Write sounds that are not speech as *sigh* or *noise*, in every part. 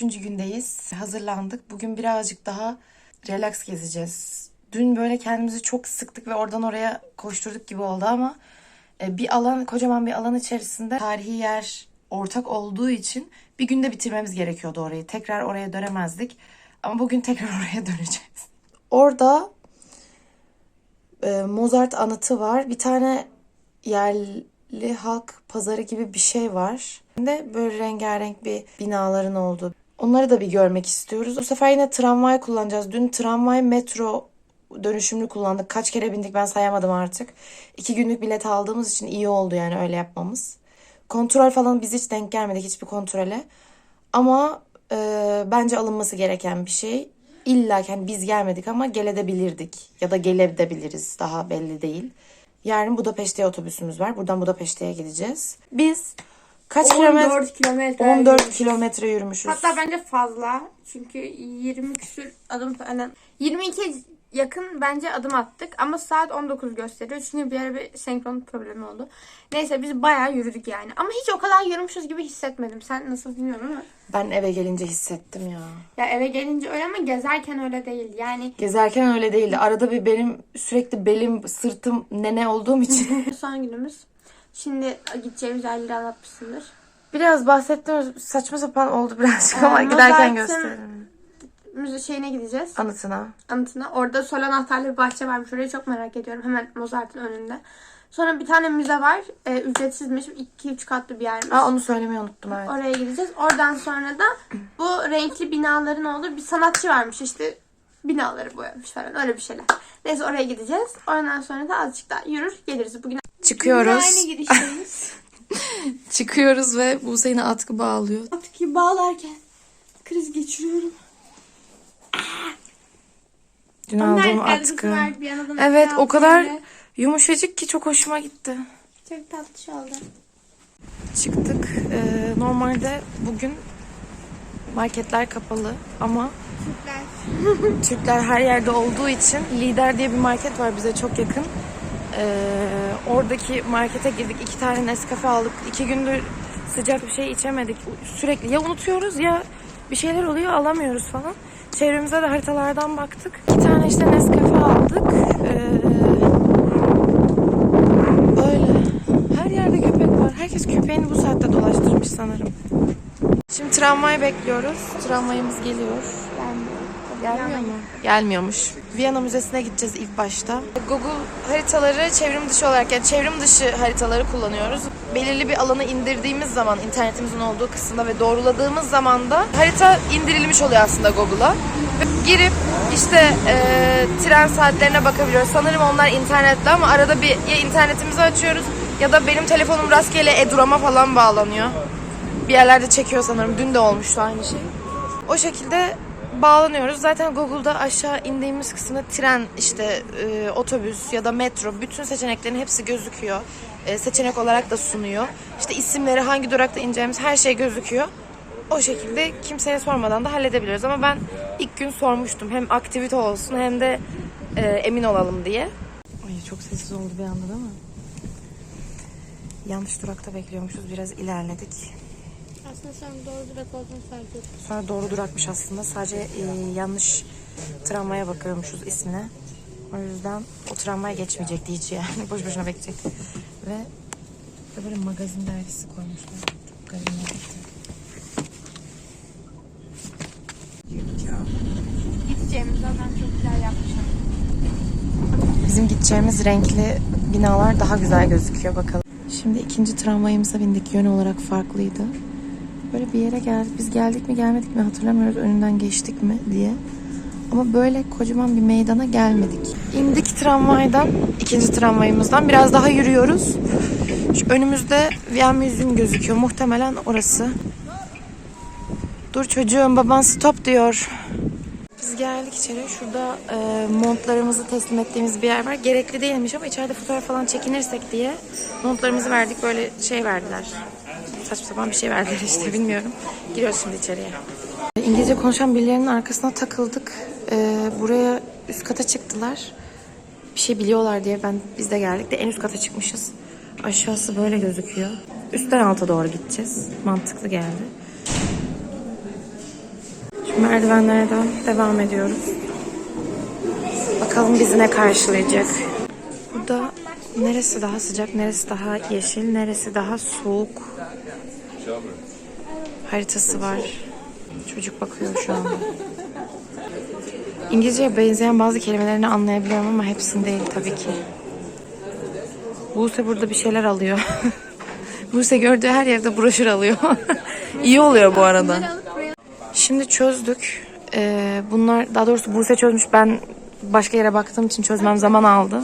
üçüncü gündeyiz. Hazırlandık. Bugün birazcık daha relax gezeceğiz. Dün böyle kendimizi çok sıktık ve oradan oraya koşturduk gibi oldu ama e, bir alan, kocaman bir alan içerisinde tarihi yer ortak olduğu için bir günde bitirmemiz gerekiyordu orayı. Tekrar oraya dönemezdik. Ama bugün tekrar *laughs* oraya döneceğiz. Orada e, Mozart anıtı var. Bir tane yerli halk pazarı gibi bir şey var. De böyle rengarenk bir binaların olduğu. Onları da bir görmek istiyoruz. Bu sefer yine tramvay kullanacağız. Dün tramvay metro dönüşümlü kullandık. Kaç kere bindik ben sayamadım artık. İki günlük bilet aldığımız için iyi oldu yani öyle yapmamız. Kontrol falan biz hiç denk gelmedik hiçbir kontrole. Ama e, bence alınması gereken bir şey. İlla ki hani biz gelmedik ama gelebilirdik. Ya da gelebiliriz daha belli değil. Yarın Budapeşte'ye otobüsümüz var. Buradan Budapeşte'ye gideceğiz. Biz kaç kilometre? 14 kilometre. 14 yürümüş. kilometre yürümüşüz. Hatta bence fazla. Çünkü 20 küsür adım falan. 22 yakın bence adım attık ama saat 19 gösteriyor. Çünkü bir ara bir senkron problemi oldu. Neyse biz bayağı yürüdük yani. Ama hiç o kadar yürümüşüz gibi hissetmedim. Sen nasıl bilmiyorum ama. Ben eve gelince hissettim ya. Ya eve gelince öyle ama gezerken öyle değil. Yani Gezerken öyle değildi. Arada bir benim sürekli belim, sırtım nene olduğum için. *laughs* son günümüz. Şimdi gideceğimiz yerleri anlatmışsındır. Biraz bahsettim saçma sapan oldu birazcık Ee, ama giderken Mozart'ın- gösteririm. Müze şeyine gideceğiz. Anıtına. anıtına. Orada sol anahtarlı bir bahçe varmış. Orayı çok merak ediyorum. Hemen Mozart'ın önünde. Sonra bir tane müze var. Ee, ücretsizmiş. 2-3 katlı bir yermiş. Aa onu söylemeyi unuttum evet. Oraya gideceğiz. Oradan sonra da bu renkli binaların olduğu bir sanatçı varmış. İşte binaları boyamış falan. Öyle bir şeyler. Neyse oraya gideceğiz. Ondan sonra da azıcık daha yürür geliriz. Bugün Çıkıyoruz. aynı girişteyiz. *laughs* Çıkıyoruz ve Buse yine atkı bağlıyor. Ki bağlarken kriz geçiriyorum. Dün Onlar aldığım atkı. Evet o kadar aldı. yumuşacık ki çok hoşuma gitti. Çok tatlış oldu. Çıktık. Ee, normalde bugün marketler kapalı ama Türkler. Türkler her yerde olduğu için Lider diye bir market var bize çok yakın. Ee, oradaki markete girdik. iki tane Nescafe aldık. İki gündür sıcak bir şey içemedik. Sürekli ya unutuyoruz ya bir şeyler oluyor alamıyoruz falan. Çevremize de haritalardan baktık. İki tane işte Nescafe aldık. Ee, böyle. Her yerde köpek var. Herkes köpeğini bu saatte dolaştırmış sanırım. Şimdi tramvayı bekliyoruz. Tramvayımız geliyor. Gelmiyor mu? Gelmiyormuş. Viyana Müzesi'ne gideceğiz ilk başta. Google haritaları çevrim dışı olarak yani çevrim dışı haritaları kullanıyoruz. Belirli bir alanı indirdiğimiz zaman internetimizin olduğu kısımda ve doğruladığımız zaman da harita indirilmiş oluyor aslında Google'a. Girip işte e, tren saatlerine bakabiliyoruz. Sanırım onlar internetli ama arada bir ya internetimizi açıyoruz ya da benim telefonum rastgele Edurama falan bağlanıyor. Bir yerlerde çekiyor sanırım. Dün de olmuştu aynı şey. O şekilde bağlanıyoruz. Zaten Google'da aşağı indiğimiz kısımda tren, işte e, otobüs ya da metro bütün seçeneklerin hepsi gözüküyor. E, seçenek olarak da sunuyor. İşte isimleri, hangi durakta ineceğimiz her şey gözüküyor. O şekilde kimseye sormadan da halledebiliyoruz. Ama ben ilk gün sormuştum. Hem aktivite olsun hem de e, emin olalım diye. Ay çok sessiz oldu bir anda değil mi? Yanlış durakta bekliyormuşuz. Biraz ilerledik. Aslında sen doğru durak olduğunu fark ettim. Sonra doğru durakmış aslında. Sadece e, yanlış tramvaya bakıyormuşuz ismine. O yüzden o tramvay geçmeyecekti hiç yani. *laughs* Boş boşuna bekleyecekti. Ve ve böyle magazin dergisi koymuşlar. Çok gitti. Gideceğimiz zaman çok güzel yapmışlar. Bizim gideceğimiz renkli binalar daha güzel gözüküyor bakalım. Şimdi ikinci tramvayımıza bindik. Yön olarak farklıydı. Böyle bir yere geldik. Biz geldik mi gelmedik mi hatırlamıyoruz. Önünden geçtik mi diye. Ama böyle kocaman bir meydana gelmedik. İndik tramvaydan, ikinci tramvayımızdan. Biraz daha yürüyoruz. Şu önümüzde Via Museum gözüküyor. Muhtemelen orası. Dur çocuğum baban stop diyor. Biz geldik içeri. Şurada e, montlarımızı teslim ettiğimiz bir yer var. Gerekli değilmiş ama içeride fotoğraf falan çekinirsek diye montlarımızı verdik. Böyle şey verdiler. Saçma sapan bir şey verdiler işte bilmiyorum. Giriyoruz şimdi içeriye. İngilizce konuşan birilerinin arkasına takıldık. E, buraya üst kata çıktılar. Bir şey biliyorlar diye ben biz de geldik de en üst kata çıkmışız. Aşağısı böyle gözüküyor. Üstten alta doğru gideceğiz. Mantıklı geldi. merdivenlerden devam ediyoruz. Bakalım bizi ne karşılayacak. Burada neresi daha sıcak, neresi daha yeşil, neresi daha soğuk haritası var. Çocuk bakıyor şu anda. İngilizceye benzeyen bazı kelimelerini anlayabiliyorum ama hepsini değil tabii ki. Buse burada bir şeyler alıyor. *laughs* Buse gördüğü her yerde broşür alıyor. *laughs* İyi oluyor bu arada. Şimdi çözdük. Ee, bunlar daha doğrusu Buse çözmüş. Ben başka yere baktığım için çözmem zaman aldı.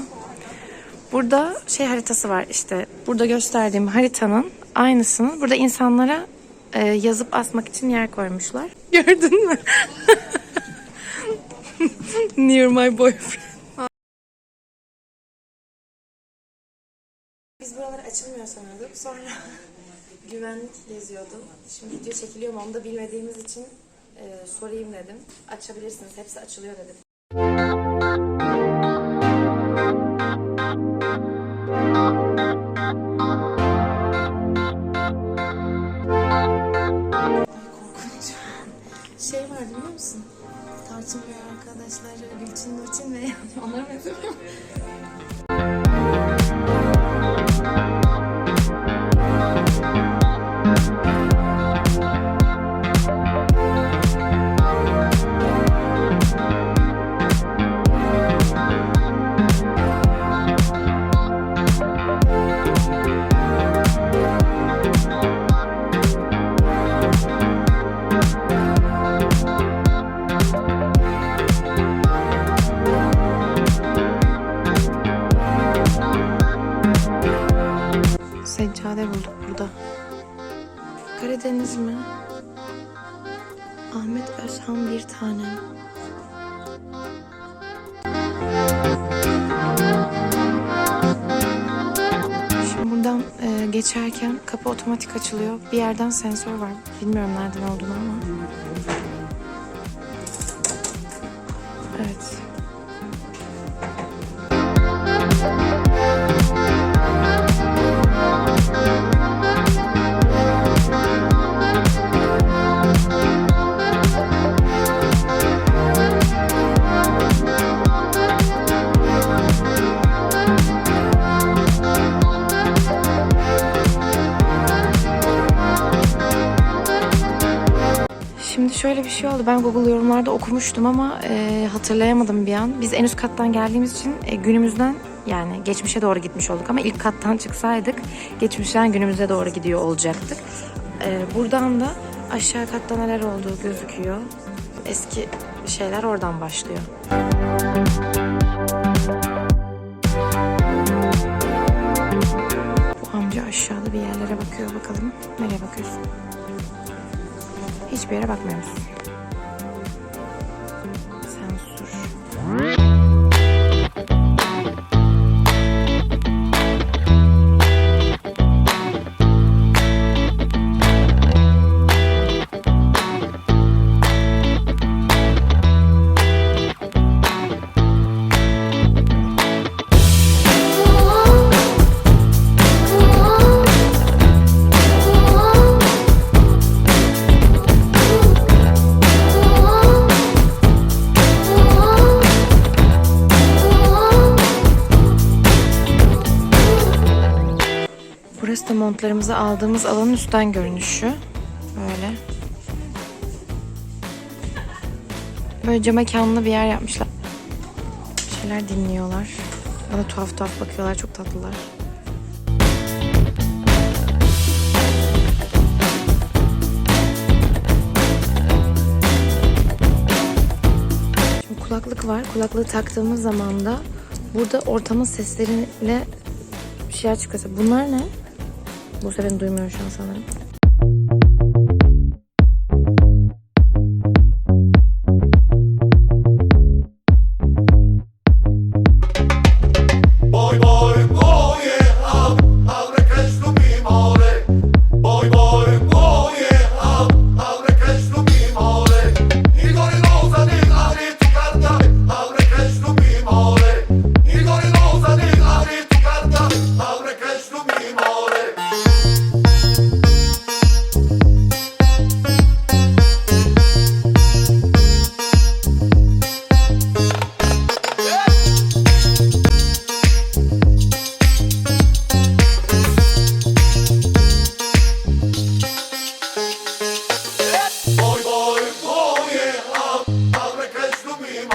Burada şey haritası var işte. Burada gösterdiğim haritanın aynısını burada insanlara e, yazıp asmak için yer koymuşlar. *laughs* Gördün mü? *laughs* Near my boyfriend. Biz buralar açılmıyor sanıyorduk. Sonra *laughs* güvenlik geziyordu. Şimdi video çekiliyor mu onu da bilmediğimiz için e, sorayım dedim. Açabilirsiniz. Hepsi açılıyor dedim. Tarçın ve arkadaşları Gülçin Nurçin ve onlara benzemiyor. Geçerken kapı otomatik açılıyor. Bir yerden sensör var. Bilmiyorum nereden olduğunu ama. Ben Google yorumlarda okumuştum ama e, hatırlayamadım bir an. Biz en üst kattan geldiğimiz için e, günümüzden yani geçmişe doğru gitmiş olduk ama ilk kattan çıksaydık geçmişten günümüze doğru gidiyor olacaktık. E, buradan da aşağı katta neler olduğu gözüküyor. Eski şeyler oradan başlıyor. Bu amca aşağıda bir yerlere bakıyor bakalım. Nereye bakıyorsun? Hiçbir yere bakmıyoruz. Montlarımızı aldığımız alanın üstten görünüşü. Böyle. Böyle cam mekanlı bir yer yapmışlar. Bir şeyler dinliyorlar. Bana tuhaf tuhaf bakıyorlar. Çok tatlılar. Şimdi kulaklık var. Kulaklığı taktığımız zaman da burada ortamın sesleriyle bir şeyler çıkıyorsa. Bunlar ne? Bu beni duymuyor şu an sanırım.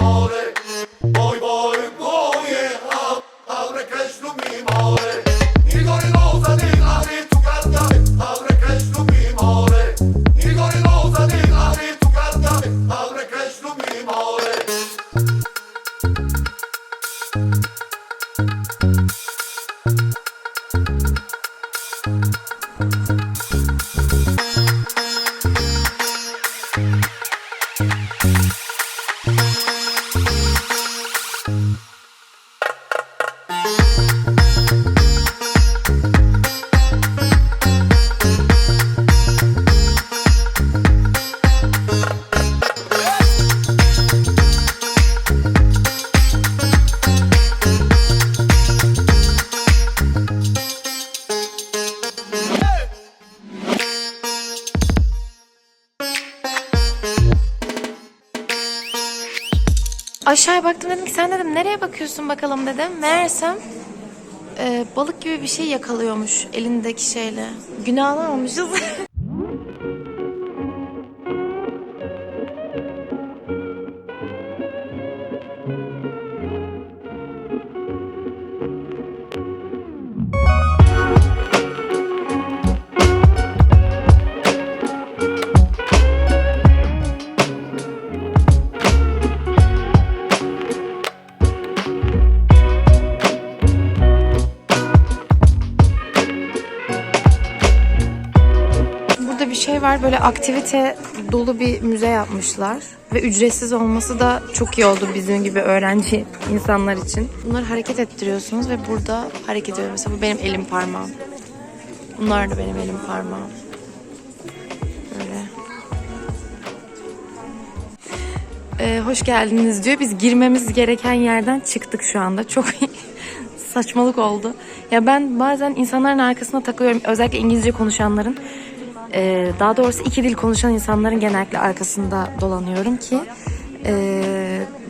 all day. Aşağıya baktım dedim ki sen dedim nereye bakıyorsun bakalım dedim. Meğersem e, balık gibi bir şey yakalıyormuş elindeki şeyle. Günahını almışız. *laughs* Var böyle aktivite dolu bir müze yapmışlar. Ve ücretsiz olması da çok iyi oldu bizim gibi öğrenci insanlar için. Bunları hareket ettiriyorsunuz ve burada hareket ediyor. Mesela bu benim elim parmağım. Bunlar da benim elim parmağım. Böyle. Ee, hoş geldiniz diyor. Biz girmemiz gereken yerden çıktık şu anda. Çok *laughs* saçmalık oldu. Ya ben bazen insanların arkasına takılıyorum. Özellikle İngilizce konuşanların. Ee, daha doğrusu iki dil konuşan insanların genellikle arkasında dolanıyorum ki ee,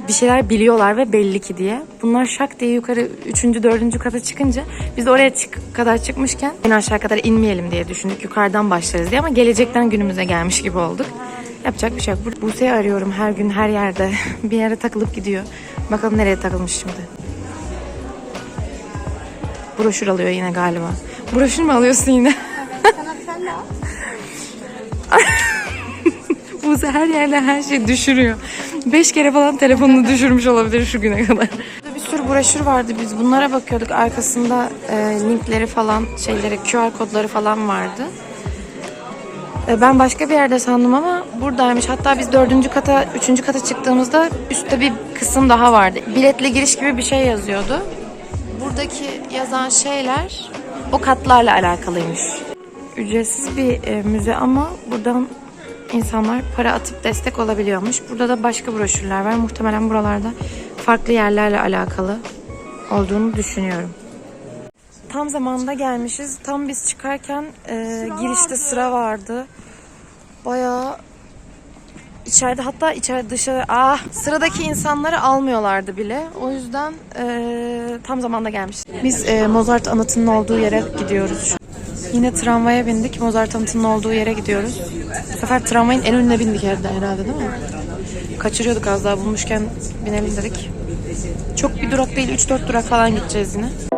bir şeyler biliyorlar ve belli ki diye. Bunlar şak diye yukarı üçüncü, dördüncü kata çıkınca biz de oraya çık kadar çıkmışken en aşağı kadar inmeyelim diye düşündük. Yukarıdan başlarız diye ama gelecekten günümüze gelmiş gibi olduk. Yapacak bir şey yok. Bu- Buse'yi arıyorum her gün her yerde. *laughs* bir yere takılıp gidiyor. Bakalım nereye takılmış şimdi. Broşür alıyor yine galiba. Broşür mü alıyorsun yine? Sana de al. *laughs* Buse her yerde her şeyi düşürüyor. Beş kere falan telefonunu düşürmüş olabilir şu güne kadar. Bir sürü broşür vardı biz bunlara bakıyorduk. Arkasında e, linkleri falan şeyleri QR kodları falan vardı. E, ben başka bir yerde sandım ama buradaymış. Hatta biz dördüncü kata, üçüncü kata çıktığımızda üstte bir kısım daha vardı. Biletle giriş gibi bir şey yazıyordu. Buradaki yazan şeyler o katlarla alakalıymış. Ücretsiz bir e, müze ama buradan insanlar para atıp destek olabiliyormuş. Burada da başka broşürler var. Muhtemelen buralarda farklı yerlerle alakalı olduğunu düşünüyorum. Tam zamanında gelmişiz. Tam biz çıkarken e, girişte sıra vardı. Bayağı içeride hatta içeride dışarı ah sıradaki insanları almıyorlardı bile. O yüzden e, tam zamanda gelmişiz. Biz e, Mozart anıtının olduğu yere gidiyoruz. Yine tramvaya bindik. Mozart anıtının olduğu yere gidiyoruz. Bu sefer tramvayın en önüne bindik herhalde, herhalde değil mi? Kaçırıyorduk az daha bulmuşken binelim dedik. Çok bir durak değil 3-4 durak falan gideceğiz yine.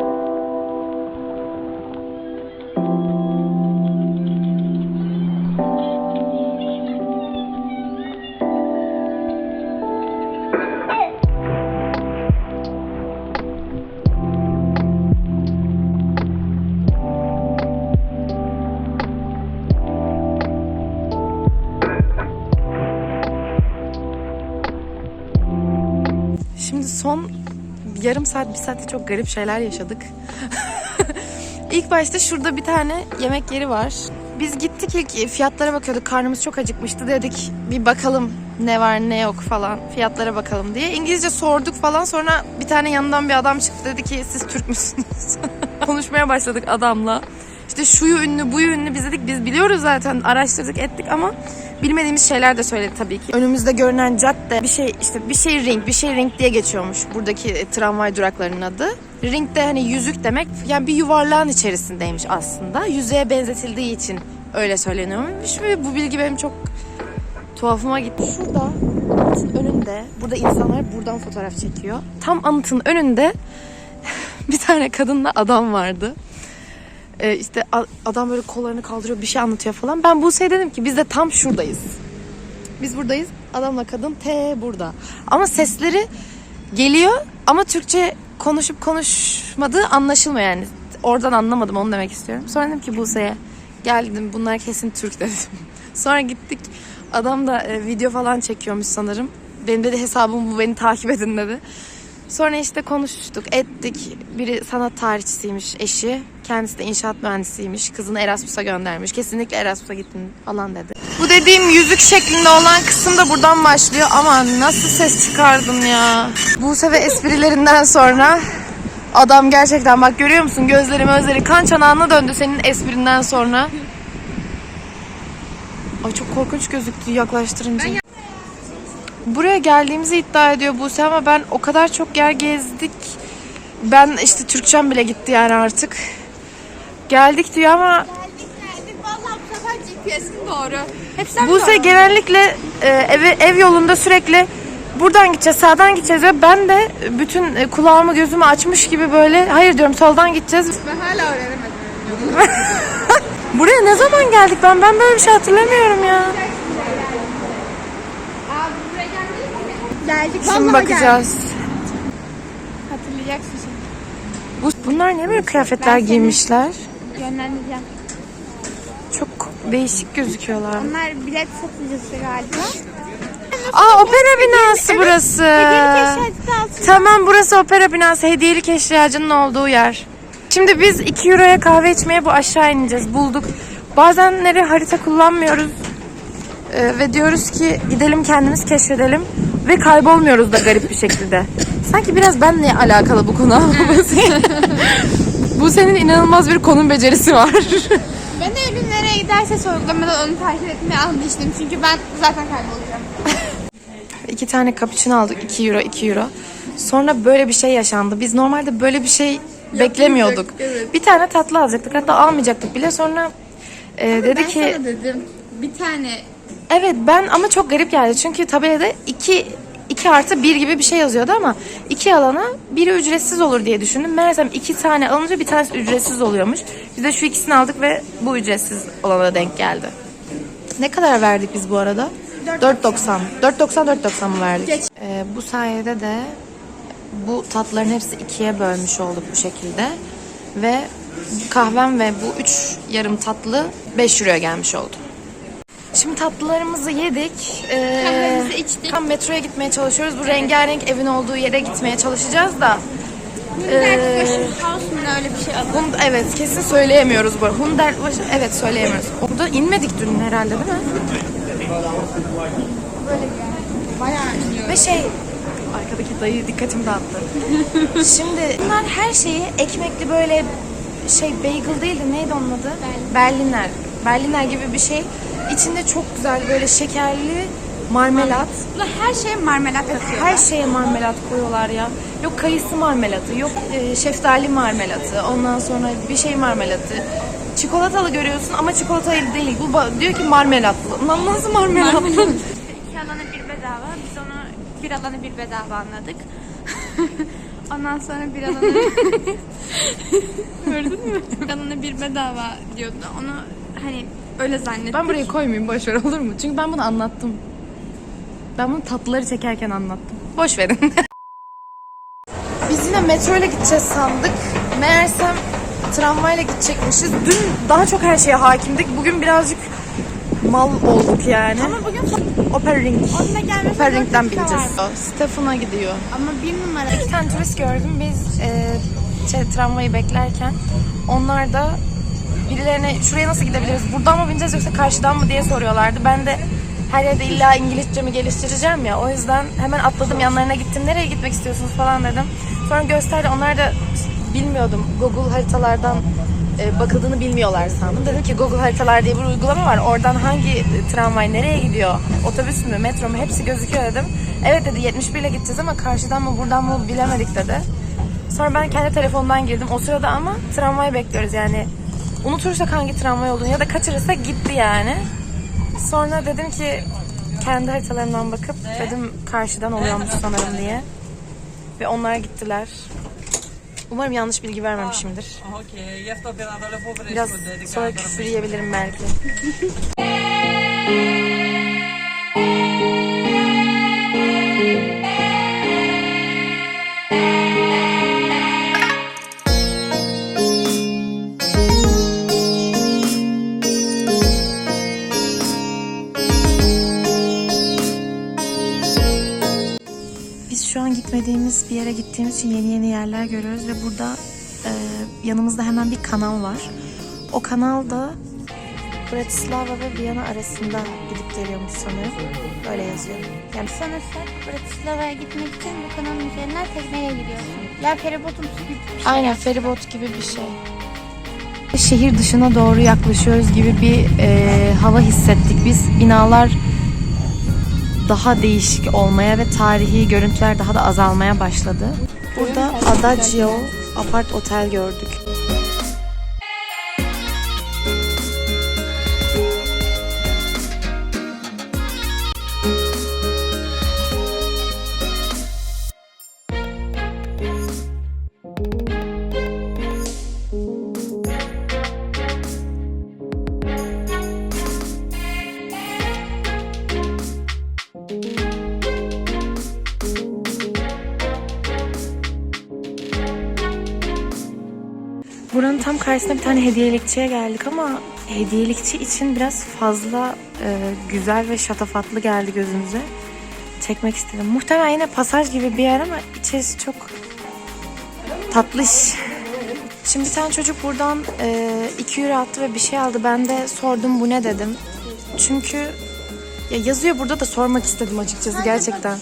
Saat, bir saatte çok garip şeyler yaşadık. *laughs* ilk başta şurada bir tane yemek yeri var. Biz gittik ilk fiyatlara bakıyorduk. Karnımız çok acıkmıştı. Dedik bir bakalım ne var ne yok falan. Fiyatlara bakalım diye. İngilizce sorduk falan. Sonra bir tane yanından bir adam çıktı. Dedi ki siz Türk müsünüz? *laughs* Konuşmaya başladık adamla. İşte şuyu ünlü, buyu ünlü biz dedik. Biz biliyoruz zaten araştırdık ettik ama bilmediğimiz şeyler de söyledi tabii ki. Önümüzde görünen cadde bir şey işte bir şey ring, bir şey ring diye geçiyormuş buradaki e, tramvay duraklarının adı. Ring de hani yüzük demek. Yani bir yuvarlağın içerisindeymiş aslında. Yüzeye benzetildiği için öyle söyleniyormuş ve bu bilgi benim çok tuhafıma gitti. Şurada anıtın önünde, burada insanlar buradan fotoğraf çekiyor. Tam anıtın önünde *laughs* bir tane kadınla adam vardı. Ee, işte adam böyle kollarını kaldırıyor bir şey anlatıyor falan. Ben Buse'ye dedim ki biz de tam şuradayız. Biz buradayız. Adamla kadın T burada. Ama sesleri geliyor ama Türkçe konuşup konuşmadığı anlaşılmıyor yani. Oradan anlamadım onu demek istiyorum. Sonra dedim ki Buse'ye gel dedim bunlar kesin Türk *laughs* dedim. Sonra gittik. Adam da e, video falan çekiyormuş sanırım. Benim dedi hesabım bu beni takip edin dedi. Sonra işte konuştuk, ettik. Biri sanat tarihçisiymiş eşi. Kendisi de inşaat mühendisiymiş. Kızını Erasmus'a göndermiş. Kesinlikle Erasmus'a gittin falan dedi. Bu dediğim yüzük şeklinde olan kısım da buradan başlıyor. Ama nasıl ses çıkardım ya. Buse ve esprilerinden sonra adam gerçekten bak görüyor musun gözleri gözleri kan çanağına döndü senin esprinden sonra. Ay çok korkunç gözüktü yaklaştırınca. Buraya geldiğimizi iddia ediyor Buse ama ben o kadar çok yer gezdik. Ben işte Türkçem bile gitti yani artık. Geldik diyor ama Geldik geldik. Vallahi bu sefer GPS'in doğru. Hep sen Buse genellikle e, eve, ev yolunda sürekli buradan gideceğiz, sağdan gideceğiz ve ben de bütün e, kulağımı gözümü açmış gibi böyle hayır diyorum soldan gideceğiz. Ben hala öğrenemedim. *laughs* Buraya ne zaman geldik ben? Ben böyle bir şey hatırlamıyorum ya. Abi buraya geldik mi? Geldik. Şimdi bakacağız. Hatırlayacaksın şimdi. Bu, bunlar niye böyle kıyafetler giymişler? Yönlendireceğim. Çok değişik gözüküyorlar. Onlar bilet satıcısı galiba. Aa opera binası burası. Keşfette altı. Tamam burası opera binası. Hediyelik eşyacının olduğu yer. Şimdi biz 2 euroya kahve içmeye bu aşağı ineceğiz. Bulduk. Bazenleri harita kullanmıyoruz. Ee, ve diyoruz ki gidelim kendimiz keşfedelim. Ve kaybolmuyoruz da garip bir şekilde. Sanki biraz benle alakalı bu konu. *laughs* *laughs* *laughs* bu senin inanılmaz bir konum becerisi var. *laughs* Ben de Eylül nereye giderse sorgulamadan onu takip etmeye almıştım. Çünkü ben zaten kaybolacağım. *laughs* İki tane cappuccino aldık 2 euro 2 euro. Sonra böyle bir şey yaşandı. Biz normalde böyle bir şey beklemiyorduk. evet. Bir tane tatlı alacaktık hatta almayacaktık bile. Sonra e, dedi ben ki sana dedim bir tane evet ben ama çok garip geldi. Çünkü tabelada 2 2 artı 1 gibi bir şey yazıyordu ama iki alana biri ücretsiz olur diye düşündüm. Meğersem iki tane alınca bir tanesi ücretsiz oluyormuş. Biz de şu ikisini aldık ve bu ücretsiz olana denk geldi. Ne kadar verdik biz bu arada? 4.90. 4.90 4.90 mı verdik? Geç. Ee, bu sayede de bu tatların hepsi ikiye bölmüş olduk bu şekilde. Ve kahvem ve bu üç yarım tatlı 5 euroya gelmiş oldu. Şimdi tatlılarımızı yedik. Ee, Kahvemizi içtik. Tam metroya gitmeye çalışıyoruz. Bu rengarenk evin olduğu yere gitmeye çalışacağız da. Ee, ne öyle bir şey adı. Hund, evet kesin söyleyemiyoruz bu. arada. Hunder, evet söyleyemiyoruz. Orada inmedik dün herhalde değil mi? Bayağı iniyor. Ve şey arkadaki dayı dikkatimi dağıttı. *laughs* Şimdi bunlar her şeyi ekmekli böyle şey bagel değil de neydi onun adı? Berliner. Berliner gibi bir şey. İçinde çok güzel böyle şekerli marmelat. Burada her şeye marmelat atıyor. Her şeye marmelat koyuyorlar ya. Yok kayısı marmelatı, yok e, şeftali marmelatı, ondan sonra bir şey marmelatı. Çikolatalı görüyorsun ama çikolatalı değil. Bu diyor ki marmelatlı. Lan nasıl marmelatlı? İki *laughs* alanı bir bedava. Biz onu bir alanı bir bedava anladık. *laughs* Ondan sonra bir alanı... *laughs* Gördün mü? Bir alanı bir bedava diyordu. Onu hani öyle zannettik. Ben burayı koymayayım boş ver olur mu? Çünkü ben bunu anlattım. Ben bunu tatlıları çekerken anlattım. Boş verin. *laughs* Biz yine metro ile gideceğiz sandık. Meğersem tramvayla gidecekmişiz. Dün daha çok her şeye hakimdik. Bugün birazcık mal olduk yani. Ama bugün Opera Ring. onunla gelmesi Opera Ring'den dört dakika bineceğiz. Stefan'a gidiyor. Ama bir numara. İki tane turist gördüm. Biz e, şey, tramvayı beklerken onlar da birilerine şuraya nasıl gidebiliriz? Buradan mı bineceğiz yoksa karşıdan mı diye soruyorlardı. Ben de her yerde illa İngilizcemi geliştireceğim ya. O yüzden hemen atladım yanlarına gittim. Nereye gitmek istiyorsunuz falan dedim. Sonra gösterdi. Onlar da bilmiyordum. Google haritalardan e, bakıldığını bilmiyorlar sandım. Dedim ki Google haritalar diye bir uygulama var. Oradan hangi tramvay nereye gidiyor? Otobüs mü, metro mu hepsi gözüküyor dedim. Evet dedi 71 ile gideceğiz ama karşıdan mı buradan mı bilemedik dedi. Sonra ben kendi telefonumdan girdim. O sırada ama tramvay bekliyoruz yani. Unutursak hangi tramvay olduğunu ya da kaçırırsak gitti yani. Sonra dedim ki kendi haritalarımdan bakıp dedim karşıdan oluyormuş *laughs* sanırım diye. Ve onlar gittiler. Umarım yanlış bilgi vermemişimdir. På för Biraz sonra küfür yiyebilirim belki. *laughs* gittiğimiz için yeni yeni yerler görüyoruz ve burada e, yanımızda hemen bir kanal var. O kanal da Bratislava ve Viyana arasında gidip geliyormuş sanırım. Böyle yazıyor. Yani Sanırsak Bratislava'ya gitmek için bu kanalın üzerinden tekneye gidiyorsun. Ya feribotumsu gibi bir şey. Aynen feribot gibi bir şey. Şehir dışına doğru yaklaşıyoruz gibi bir e, hava hissettik biz. Binalar daha değişik olmaya ve tarihi görüntüler daha da azalmaya başladı. Burada Adagio Apart Otel gördük. Karşısında bir tane hediyelikçiye geldik ama hediyelikçi için biraz fazla e, güzel ve şatafatlı geldi gözümüze. Çekmek istedim. Muhtemelen yine pasaj gibi bir yer ama içerisi çok tatlış. Şimdi bir tane çocuk buradan 2 euro attı ve bir şey aldı. Ben de sordum bu ne dedim. Çünkü ya yazıyor burada da sormak istedim açıkçası gerçekten.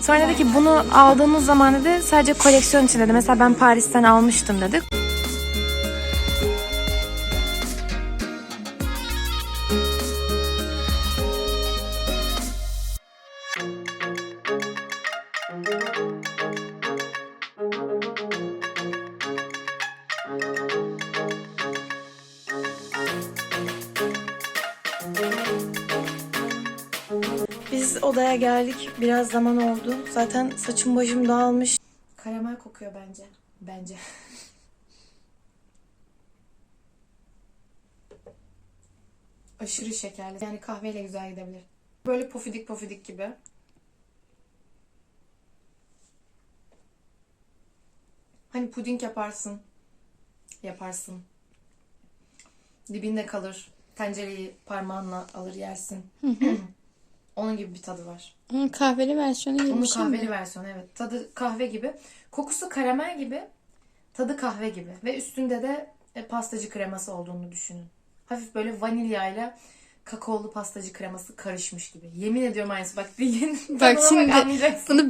Sonra dedi ki bunu aldığınız zaman dedi sadece koleksiyon için dedi. Mesela ben Paris'ten almıştım dedi. Biraz zaman oldu. Zaten saçım başım dağılmış. Karamel kokuyor bence. Bence. Aşırı şekerli. Yani kahveyle güzel gidebilir. Böyle pofidik pofidik gibi. Hani puding yaparsın. Yaparsın. Dibinde kalır. Tencereyi parmağınla alır yersin. *laughs* Onun gibi bir tadı var. Onun kahveli versiyonu gibi Onun bir şey mi? kahveli versiyonu evet. Tadı kahve gibi. Kokusu karamel gibi. Tadı kahve gibi. Ve üstünde de e, pastacı kreması olduğunu düşünün. Hafif böyle vanilyayla kakaolu pastacı kreması karışmış gibi. Yemin ediyorum aynısı. Bak bir *laughs* Bak şimdi bunu